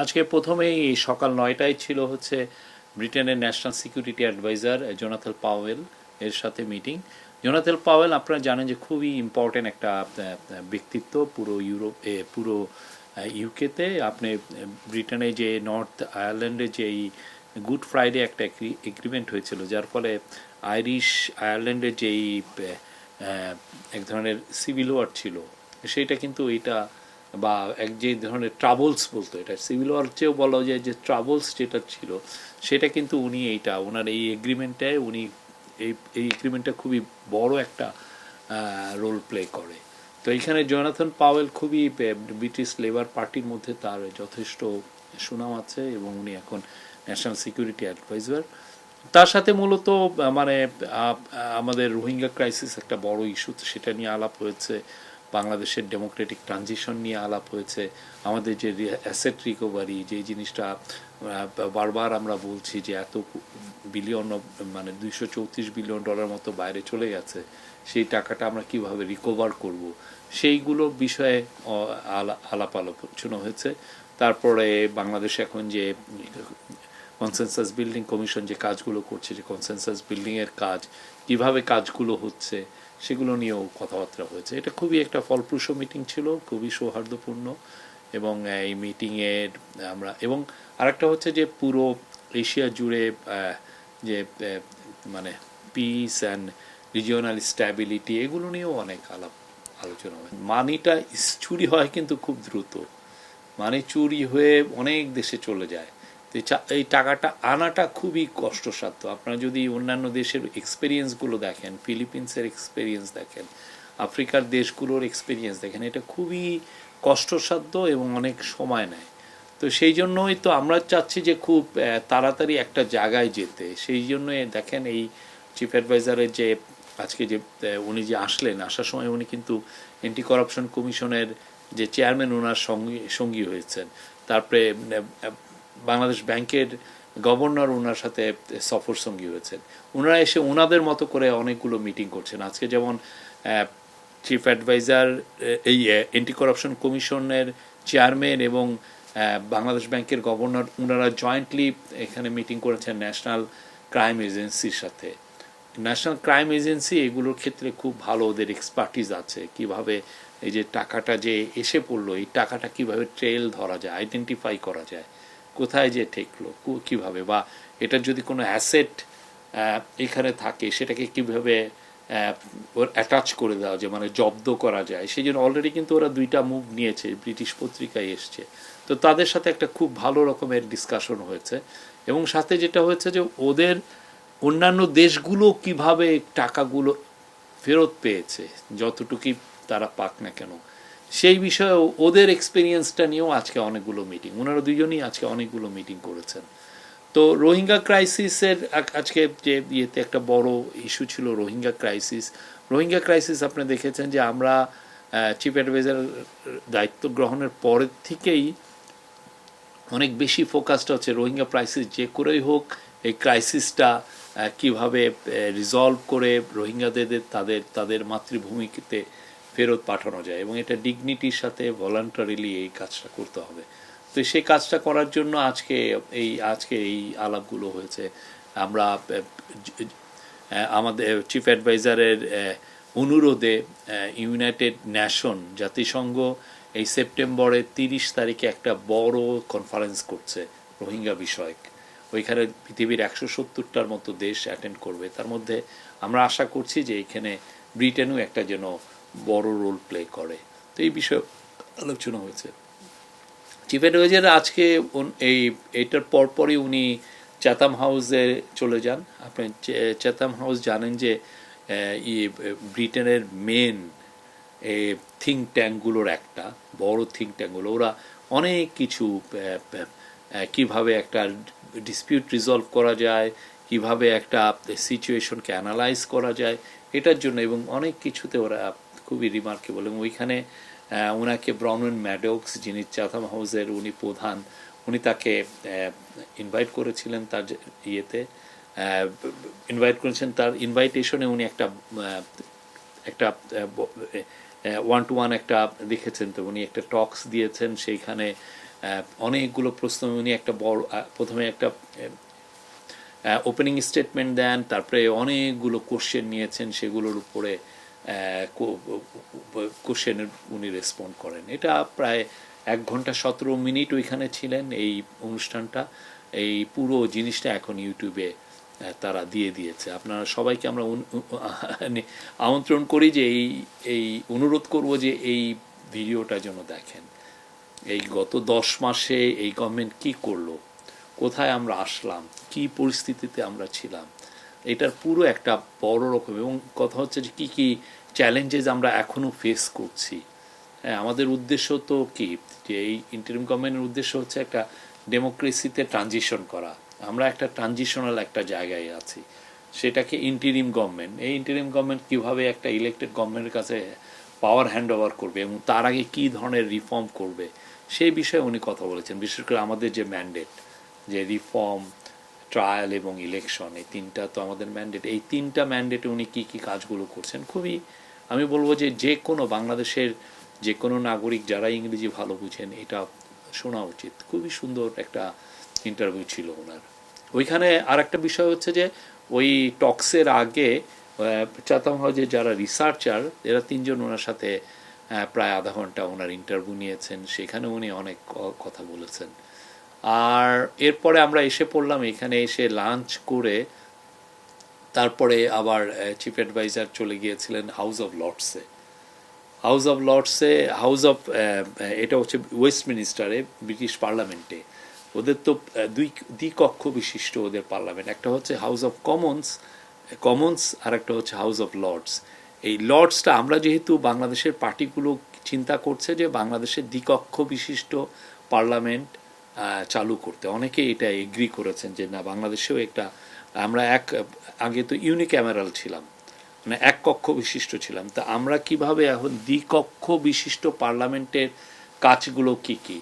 আজকে প্রথমেই সকাল নয়টায় ছিল হচ্ছে ব্রিটেনের national security adviser Jonathan Powell এর সাথে মিটিং। জোনাথেল পাওয়েল, আপনারা জানেন যে খুবই ইম্পর্টেন্ট একটা ব্যক্তিত্ব পুরো ইউরোপ পুরো ইউকেতে আপনি ব্রিটেনে যে নর্থ আয়ারল্যান্ডে যে এই গুড ফ্রাইডে একটা এগ্রিমেন্ট হয়েছিল, যার ফলে আইরিশ আয়ারল্যান্ডের যেই এক ধরনের সিভিল ওয়ার ছিল, সেইটা কিন্তু এটা বা এক যে ধরনের ট্রাভেলস বলতো এটা সিভিল ওয়ার চেয়েও বলা যায় যে ট্রাভেলস যেটা ছিল, সেটা কিন্তু উনি এইটা ওনার এই এগ্রিমেন্টটায় উনি এই এই এগ্রিমেন্টটা খুবই বড় একটা রোল প্লে করে। তো এখানে জনাথন পাওয়েল খুবই ব্রিটিশ লেবার পার্টির মধ্যে তার যথেষ্ট সুনাম আছে এবং উনি এখন ন্যাশনাল সিকিউরিটি অ্যাডভাইজার তার সাথে মূলত মানে আমাদের রোহিঙ্গা ক্রাইসিস একটা বড় ইস্যু সেটা নিয়ে আলাপ হয়েছে বাংলাদেশের ডেমোক্রেটিক ট্রানজিশন নিয়ে আলাপ হয়েছে। আমাদের যে অ্যাসেট রিকভারি যে জিনিসটা বারবার আমরা বলছি যে এত বিলিয়ন মানে দুইশো চৌত্রিশ বিলিয়ন ডলার মতো বাইরে চলে গেছে, সেই টাকাটা আমরা কীভাবে রিকভার করব? সেইগুলো বিষয়ে আলাপ আলোচনা হয়েছে। তারপরে বাংলাদেশ এখন যে কনসেনসাস বিল্ডিং কমিশন যে কাজগুলো করছে, যে কনসেনসাস বিল্ডিংয়ের কাজ, কীভাবে কাজগুলো হচ্ছে সেগুলো নিয়েও কথাবার্তা হয়েছে। এটা খুবই একটা ফলপ্রসূ মিটিং ছিল, খুবই সৌহার্দ্যপূর্ণ এবং এই মিটিংয়ের আমরা, এবং আরেকটা হচ্ছে যে পুরো এশিয়া জুড়ে যে মানে পিস অ্যান্ড রিজিওনাল স্ট্যাবিলিটি এগুলো নিয়েও অনেক আলাপ আলোচনা হয়। মানিটা চুরি হয় কিন্তু খুব দ্রুত। মানে চুরি হয়ে অনেক দেশে চলে যায়। এই টাকাটা আনাটা খুবই কষ্টসাধ্য। আপনারা যদি অন্যান্য দেশের এক্সপিরিয়েন্সগুলো দেখেন ফিলিপিন্সের এক্সপিরিয়েন্স দেখেন, আফ্রিকার দেশগুলোর এক্সপিরিয়েন্স দেখেন, এটা খুবই কষ্টসাধ্য এবং অনেক সময় নেয়। তো সেই জন্যই তো আমরা চাচ্ছি যে খুব তাড়াতাড়ি একটা জায়গায় যেতে। সেই জন্য দেখেন এই চিফ অ্যাডভাইজারের যে, আজকে যে উনি যে আসলেন, আসার সময় উনি কিন্তু অ্যান্টি করাপশন কমিশনের যে চেয়ারম্যান ওনার সঙ্গী সঙ্গী হয়েছেন। তারপরে বাংলাদেশ ব্যাংকের গভর্নর ওনার সাথে সফর সঙ্গী হয়েছেন। ওনারা এসে ওনাদের মতো করে অনেকগুলো মিটিং করছেন। আজকে যেমন চিফ অ্যাডভাইজার এই এন্টি করাপশন কমিশনের চেয়ারম্যান এবং বাংলাদেশ ব্যাংকের গভর্নর ওনারা জয়েন্টলি এখানে মিটিং করেছেন ন্যাশনাল ক্রাইম এজেন্সির সাথে। ন্যাশনাল ক্রাইম এজেন্সি এগুলোর ক্ষেত্রে খুব ভালো ওদের এক্সপার্টিস আছে। কীভাবে এই যে টাকাটা যে এসে পড়ল, এই টাকাটা কীভাবে ট্রেল ধরা যায় আইডেন্টিফাই করা যায়। কোথায় যে ঠেকলো কীভাবে, বা এটার যদি কোনো অ্যাসেট এখানে থাকে, সেটাকে কীভাবে ওর অ্যাটাচ করে দেওয়া যায় মানে জব্দ করা যায় সেই জন্য অলরেডি কিন্তু ওরা দুইটা মুভ নিয়েছে ব্রিটিশ পত্রিকায় এসছে। তো তাদের সাথে একটা খুব ভালো রকমের ডিসকাশন হয়েছে, এবং সাথে যেটা হয়েছে যে ওদের অন্যান্য দেশগুলো কীভাবে টাকাগুলো ফেরত পেয়েছে, যতটুকুই তারা পাক না কেন সেই বিষয়ে ওদের এক্সপিরিয়েন্সটা নিয়েও আজকে অনেকগুলো মিটিং ওনারা দুজনই আজকে অনেকগুলো মিটিং করেছেন। তো রোহিঙ্গা ক্রাইসিসের আজকে যে ইয়েতে একটা বড় ইস্যু ছিল রোহিঙ্গা ক্রাইসিস রোহিঙ্গা ক্রাইসিস আপনি দেখেছেন যে আমরা চিফ অ্যাডভাইজার দায়িত্ব গ্রহণের পরের থেকেই অনেক বেশি ফোকাসটা হচ্ছে রোহিঙ্গা ক্রাইসিস যে করেই হোক, এই ক্রাইসিসটা কীভাবে রিজলভ করে রোহিঙ্গাদের, তাদের তাদের মাতৃভূমিতে ফেরত পাঠানো যায় এবং এটা ডিগনিটির সাথে ভলান্টারিলি এই কাজটা করতে হবে। তো সেই কাজটা করার জন্য আজকে এই আজকে এই আলাপগুলো হয়েছে। আমরা আমাদের চিফ অ্যাডভাইজারের অনুরোধে ইউনাইটেড ন্যাশন জাতিসংঘ এই সেপ্টেম্বরের তিরিশ তারিখে একটা বড় কনফারেন্স করছে, রোহিঙ্গা বিষয়ক। ওইখানে পৃথিবীর একশো সত্তরটার মতো দেশ অ্যাটেন্ড করবে। তার মধ্যে আমরা আশা করছি যে এখানে ব্রিটেনও একটা যেন বড় রোল প্লে করে। তো এই বিষয়ে আলোচনা হয়েছে। চিফ অ্যাডভাইজার আজকে এই এইটার পরপরই উনি চ্যাথাম হাউসে চলে যান। আপনি চে- চ্যাথাম হাউস জানেন যে ব্রিটেনের মেন থিঙ্ক ট্যাঙ্কগুলোর একটা, বড় থিঙ্ক ট্যাঙ্কগুলো ওরা অনেক কিছু কীভাবে একটা ডিসপিউট রিজলভ করা যায়, কীভাবে একটা সিচুয়েশনকে অ্যানালাইজ করা যায়, এটার জন্য এবং অনেক কিছুতে ওরা খুবই রিমার্কেবল এবং ওইখানে ওনাকে ব্রাউন ম্যাডক্স, যিনি চাথাম হাউসের উনি প্রধান, উনি তাকে ইনভাইট করেছিলেন তার ইয়েতে ইনভাইট করেছেন তার ইনভাইটেশনে উনি একটা একটা ওয়ান টু ওয়ান একটা দেখেছেন তো উনি একটা টক্স দিয়েছেন সেইখানে অনেকগুলো প্রশ্ন, উনি একটা বড় প্রথমে একটা ওপেনিং স্টেটমেন্ট দেন, তারপরে অনেকগুলো কোশ্চেন নিয়েছেন সেগুলোর উপরে কোশ্চেনের উনি রেসপন্ড করেন। এটা প্রায় এক ঘণ্টা সতেরো মিনিট ওইখানে ছিলেন এই অনুষ্ঠানটা। এই পুরো জিনিসটা এখন ইউটিউবে তারা দিয়ে দিয়েছে। আপনারা সবাইকে আমরা উ- আমন্ত্রণ করি যে এই এই অনুরোধ করব যে এই ভিডিওটা যেন দেখেন। এই গত দশ মাসে এই গভর্নমেন্ট কি করল? কোথায় আমরা আসলাম? কি পরিস্থিতিতে আমরা ছিলাম? এটার পুরো একটা বড় রকম এবং কথা হচ্ছে যে কী কী চ্যালেঞ্জেস আমরা এখনও ফেস করছি। হ্যাঁ আমাদের উদ্দেশ্য তো কি? যে এই ইন্টারিম গভর্নমেন্টের উদ্দেশ্য হচ্ছে একটা ডেমোক্রেসিতে ট্রানজিশন করা। আমরা একটা ট্রানজিশনাল একটা জায়গায় আছি। সেটাকে ইন্টারিম গভর্নমেন্ট এই ইন্টারিম গভর্নমেন্ট কীভাবে একটা ইলেক্টেড গভর্নমেন্টের কাছে পাওয়ার হ্যান্ড ওভার করবে এবং তার আগে কী ধরনের রিফর্ম করবে, সেই বিষয়ে উনি কথা বলেছেন। বিশেষ করে আমাদের যে ম্যান্ডেট যে রিফর্ম ট্রায়াল এবং ইলেকশন এই তিনটা তো আমাদের ম্যান্ডেট এই তিনটা ম্যান্ডেটে উনি কি কি কাজগুলো করছেন, খুবই আমি বলব যে যে কোনো বাংলাদেশের যে কোনো নাগরিক যারা ইংরেজি ভালো বুঝেন, এটা শোনা উচিত। খুবই সুন্দর একটা ইন্টারভিউ ছিল ওনার। ওইখানে আর একটা বিষয় হচ্ছে যে ওই টক্সের আগে চাতাম হাউজে যারা রিসার্চার এরা তিনজন ওনার সাথে প্রায় আধা ঘণ্টা ওনার ইন্টারভিউ নিয়েছেন। সেখানে উনি অনেক কথা বলেছেন। আর এরপরে আমরা এসে পড়লাম, এখানে এসে লাঞ্চ করে তারপরে আবার চিফ অ্যাডভাইজার চলে গিয়েছিলেন হাউস অফ লর্ডসে হাউস অফ লর্ডসে হাউস অফ এটা হচ্ছে ওয়েস্ট ওয়েস্টমিনিস্টারে ব্রিটিশ পার্লামেন্টে ওদের তো দুই, দ্বিকক্ষ বিশিষ্ট ওদের পার্লামেন্ট একটা হচ্ছে হাউস অফ কমন্স কমন্স আর একটা হচ্ছে হাউস অফ লর্ডস এই লর্ডসটা আমরা যেহেতু বাংলাদেশের পার্টিগুলো চিন্তা করছে যে বাংলাদেশের দ্বিকক্ষ বিশিষ্ট পার্লামেন্ট চালু করতে। অনেকে এটা এগ্রি করেছেন যে, না, বাংলাদেশেও একটা আমরা এক, আগে তো ইউনিক্যামেরাল ছিলাম মানে এক কক্ষ বিশিষ্ট ছিলাম। তা আমরা কীভাবে এখন দ্বিকক্ষ বিশিষ্ট পার্লামেন্টের কাজগুলো কি কি?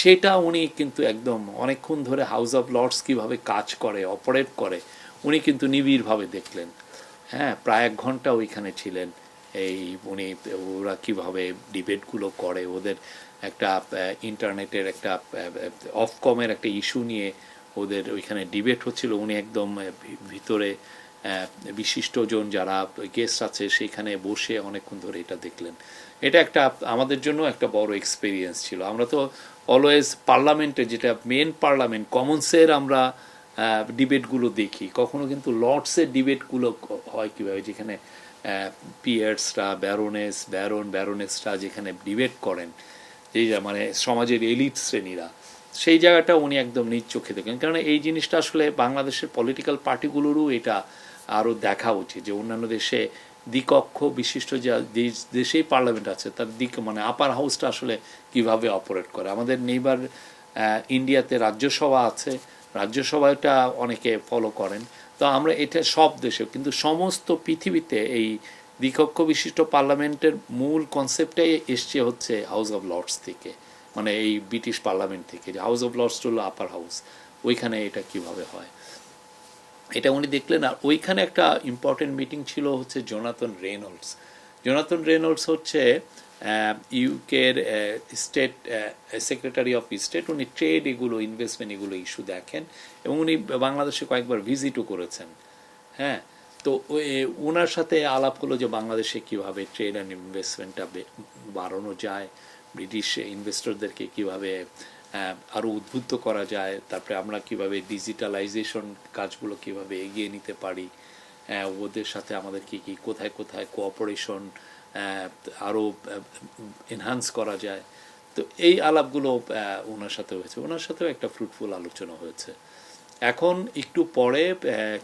সেটা উনি কিন্তু একদম অনেকক্ষণ ধরে হাউস অফ লর্ডস কীভাবে কাজ করে অপারেট করে, উনি কিন্তু নিবিড়ভাবে দেখলেন। হ্যাঁ প্রায় এক ঘণ্টা ওইখানে ছিলেন। এই উনি, ওরা কীভাবে ডিবেটগুলো করে, ওদের একটা ইন্টারনেটের একটা অফকমের একটা ইস্যু নিয়ে ওদের ওইখানে ডিবেট হচ্ছিল। উনি একদম ভিতরে বিশিষ্টজন যারা গেস্ট আছে সেখানে বসে অনেকক্ষণ ধরে এটা দেখলেন। এটা একটা আমাদের জন্য একটা বড় এক্সপিরিয়েন্স ছিল। আমরা তো অলওয়েজ পার্লামেন্টে যেটা মেন পার্লামেন্ট কমন্সের আমরা ডিবেটগুলো দেখি। কখনো কিন্তু লর্ডসের ডিবেটগুলো হয় কীভাবে? যেখানে পিয়ার্সরা ব্যারোনেস ব্যারন ব্যারোনেসরা যেখানে ডিবেট করেন। যা- মানে সমাজের এলিট শ্রেণীরা, সেই জায়গাটা উনি একদম নিজ চোখে দেখেন। কারণ এই জিনিসটা আসলে বাংলাদেশের পলিটিক্যাল পার্টিগুলোরও এটা আরও দেখা উচিত যে অন্যান্য দেশে দ্বিকক্ষ বিশিষ্ট যা দেশ- দেশেই পার্লামেন্ট আছে, তার দিক মানে আপার হাউসটা আসলে কীভাবে অপারেট করে। আমাদের নেইবার ইন্ডিয়াতে রাজ্যসভা আছে, রাজ্যসভাটা অনেকে ফলো করেন। তো আমরা এটা সব দেশে কিন্তু সমস্ত পৃথিবীতে এই দ্বিকক্ষ বিশিষ্ট পার্লামেন্টের মূল কনসেপ্টটাই এসছে হচ্ছে হাউস অফ লর্ডস থেকে। মানে এই ব্রিটিশ পার্লামেন্ট থেকে যে হাউস অফ লর্ডস হলো আপার হাউস ওইখানে এটা কীভাবে হয়? এটা উনি দেখলেন আর ওইখানে একটা ইম্পর্টেন্ট মিটিং ছিল হচ্ছে জোনাথন রেনল্ডস জোনাথন রেনল্ডস হচ্ছে ইউকের স্টেট সেক্রেটারি অফ স্টেট উনি ট্রেড এগুলো ইনভেস্টমেন্ট এগুলো ইস্যু দেখেন এবং উনি বাংলাদেশে কয়েকবার ভিজিটও করেছেন। হ্যাঁ? তো ওনার সাথে আলাপ হলো যে বাংলাদেশে কীভাবে ট্রেড অ্যান্ড ইনভেস্টমেন্টটা বাড়ানো যায় ব্রিটিশ ইনভেস্টরদেরকে কীভাবে আহ, আরও উদ্বুদ্ধ করা যায় তারপরে আমরা কীভাবে ডিজিটালাইজেশন কাজগুলো কীভাবে এগিয়ে নিতে পারি ওদের সাথে আমাদের কি কি কোথায় কোথায় কোঅপারেশন আরও এনহান্স করা যায়। তো এই আলাপগুলো ওনার সাথে হয়েছে। ওনার সাথেও একটা ফ্রুটফুল আলোচনা হয়েছে। এখন একটু পরে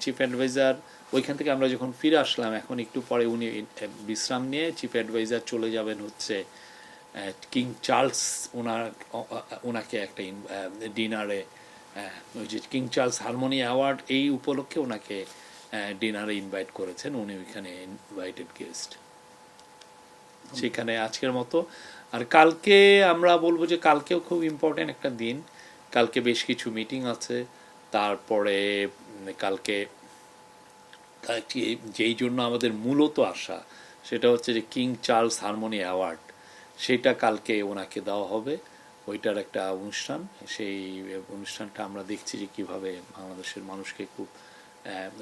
চিফ অ্যাডভাইজার ওইখান থেকে আমরা যখন ফিরে আসলাম, এখন একটু পরে উনি বিশ্রাম নিয়ে চিফ অ্যাডভাইজার চলে যাবেন হচ্ছে কিং চার্লস ওনার ওনাকে একটা ডিনারে ওই যে কিং চার্লস হারমোনি অ্যাওয়ার্ড এই উপলক্ষে ওনাকে ডিনারে ইনভাইট করেছেন। উনি ওইখানে ইনভাইটেড গেস্ট। সেখানে আজকের মতো। আর কালকে আমরা বলব যে কালকেও খুব ইম্পর্টেন্ট একটা দিন। কালকে বেশ কিছু মিটিং আছে। তারপরে কালকে যেই জন্য আমাদের মূলত আশা, সেটা হচ্ছে যে কিং চার্লস হারমোনি অ্যাওয়ার্ড, সেটা কালকে ওনাকে দেওয়া হবে। ওইটার একটা অনুষ্ঠান, সেই অনুষ্ঠানটা আমরা দেখছি যে কীভাবে বাংলাদেশের মানুষকে খুব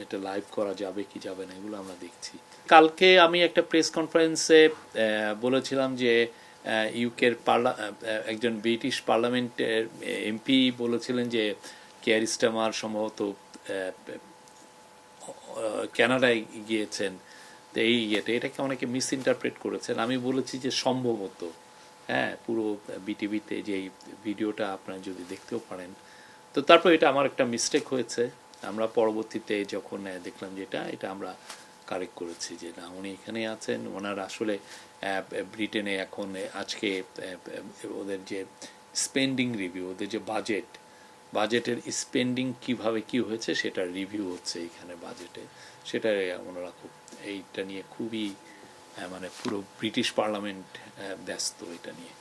এটা লাইভ করা যাবে কি যাবে না, এগুলো আমরা দেখছি। কালকে আমি একটা প্রেস কনফারেন্সে বলেছিলাম যে ইউকের পার্লা একজন ব্রিটিশ পার্লামেন্টের এমপি বলেছিলেন যে কেয়ার স্টামার সম্ভবত আহ, কানাডায় গিয়েছেন তো এই ইয়েটা এটাকে অনেকে মিস ইন্টারপ্রেট করেছেন। আমি বলেছি যে সম্ভবত হ্যাঁ পুরো বিটিভিতে যে ভিডিওটা আপনারা যদি দেখতেও পারেন। তো তারপর এটা আমার একটা মিস্টেক হয়েছে। আমরা পরবর্তীতে যখন দেখলাম যে এটা এটা আমরা কারেক্ট করেছি যে না উনি এখানে আছেন। ওনার আসলে ব্রিটেনে এখন আজকে ওদের যে স্পেন্ডিং রিভিউ ওদের যে বাজেট বাজেটের স্পেন্ডিং কীভাবে কি হয়েছে সেটা রিভিউ হচ্ছে এখানে বাজেটে। সেটা ওনারা খুব এইটা নিয়ে খুবই মানে পুরো ব্রিটিশ পার্লামেন্ট ব্যস্ত এটা নিয়ে।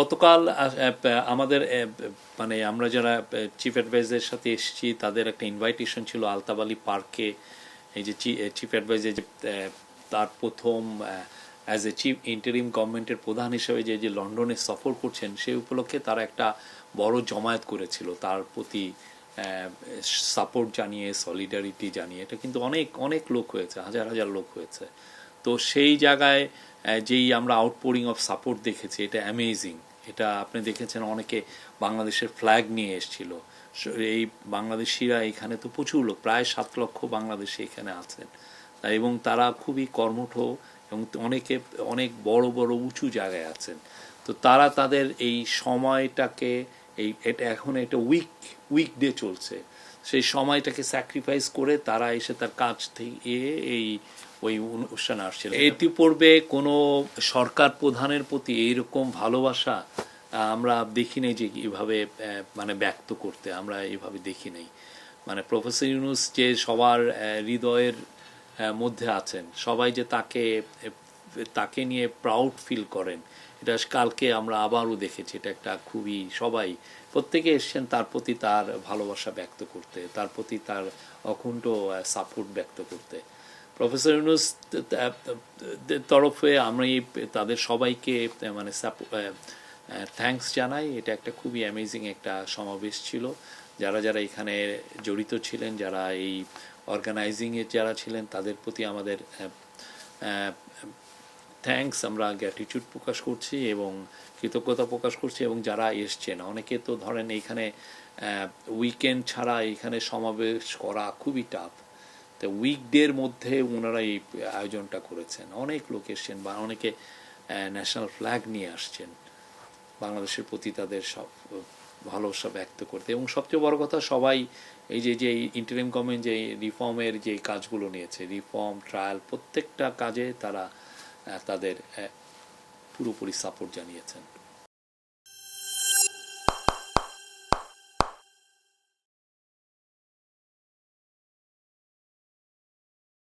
গতকাল আমাদের মানে আমরা যারা চিফ অ্যাডভাইজারের সাথে এসেছি তাদের একটা ইনভাইটেশন ছিল আলতাবালি পার্কে। এই যে চিফ অ্যাডভাইজার যে তার প্রথম অ্যাজ এ চিফ ইন্টারিম গভর্নমেন্টের প্রধান হিসেবে যে যে লন্ডনে সফর করছেন সেই উপলক্ষে তারা একটা বড় জমায়েত করেছিল তার প্রতি সাপোর্ট জানিয়ে সলিডারিটি জানিয়ে। এটা কিন্তু অনেক অনেক লোক হয়েছে, হাজার হাজার লোক হয়েছে। তো সেই জায়গায় যেই আমরা আউটপোরিং অফ সাপোর্ট দেখেছি, এটা অ্যামেজিং এটা আপনি দেখেছেন, অনেকে বাংলাদেশের ফ্ল্যাগ নিয়ে এসেছিল। এই বাংলাদেশিরা এখানে তো প্রচুর লোক, প্রায় সাত লক্ষ বাংলাদেশি এখানে আছেন। এবং তারা খুবই কর্মঠ এবং অনেকে অনেক বড় বড়, উঁচু জায়গায় আছেন। তো তারা তাদের এই সময়টাকে, এই এটা এখন একটা উইক উইক ডে চলছে। সেই সময়টাকে স্যাক্রিফাইস করে তারা এসে তার কাজ থেকে এই, ওই অনুষ্ঠানে আসছিল। এটি পূর্বে কোনো সরকার প্রধানের প্রতি এইরকম ভালোবাসা আমরা দেখি নাই যে এভাবে মানে ব্যক্ত করতে। আমরা এভাবে দেখি নাই। মানে প্রফেসর ইউনুস যে সবার হৃদয়ের মধ্যে আছেন। সবাই যে তাকে তাকে নিয়ে প্রাউড ফিল করেন, এটা কালকে আমরা আবারও দেখেছি। এটা একটা খুবই, সবাই, প্রত্যেকে এসছেন, তার প্রতি তার ভালোবাসা ব্যক্ত করতে, তার প্রতি তার অকুণ্ঠ সাপোর্ট ব্যক্ত করতে। প্রফেসর ইউনুস তরফে এই, তাদের সবাইকে মানে থ্যাঙ্কস জানাই। এটা একটা খুবই অ্যামেজিং একটা সমাবেশ ছিল। যারা যারা এখানে জড়িত ছিলেন, যারা এই অর্গানাইজিংয়ে যারা ছিলেন, তাদের প্রতি আমাদের থ্যাঙ্কস আমরা গ্র্যাটিটিউড প্রকাশ করছি এবং কৃতজ্ঞতা প্রকাশ করছি এবং যারা এসছেন। অনেকে তো ধরেন এইখানে উইকেন্ড ছাড়া এখানে সমাবেশ করা খুবই টাফ তো উইকডের মধ্যে ওনারা এই আয়োজনটা করেছেন। অনেক লোক এসছেন বা অনেকে ন্যাশনাল ফ্ল্যাগ নিয়ে আসছেন। বাংলাদেশের প্রতি তাদের সব ভালোবাসা ব্যক্ত করতে। এবং সবচেয়ে বড় কথা, সবাই এই যে যে ইন্টারিম গভর্নমেন্ট যে রিফর্মের যে কাজগুলো নিয়েছে রিফর্ম ট্রায়াল প্রত্যেকটা কাজে তারা তাদের পুরোপুরি সাপোর্ট জানিয়েছেন।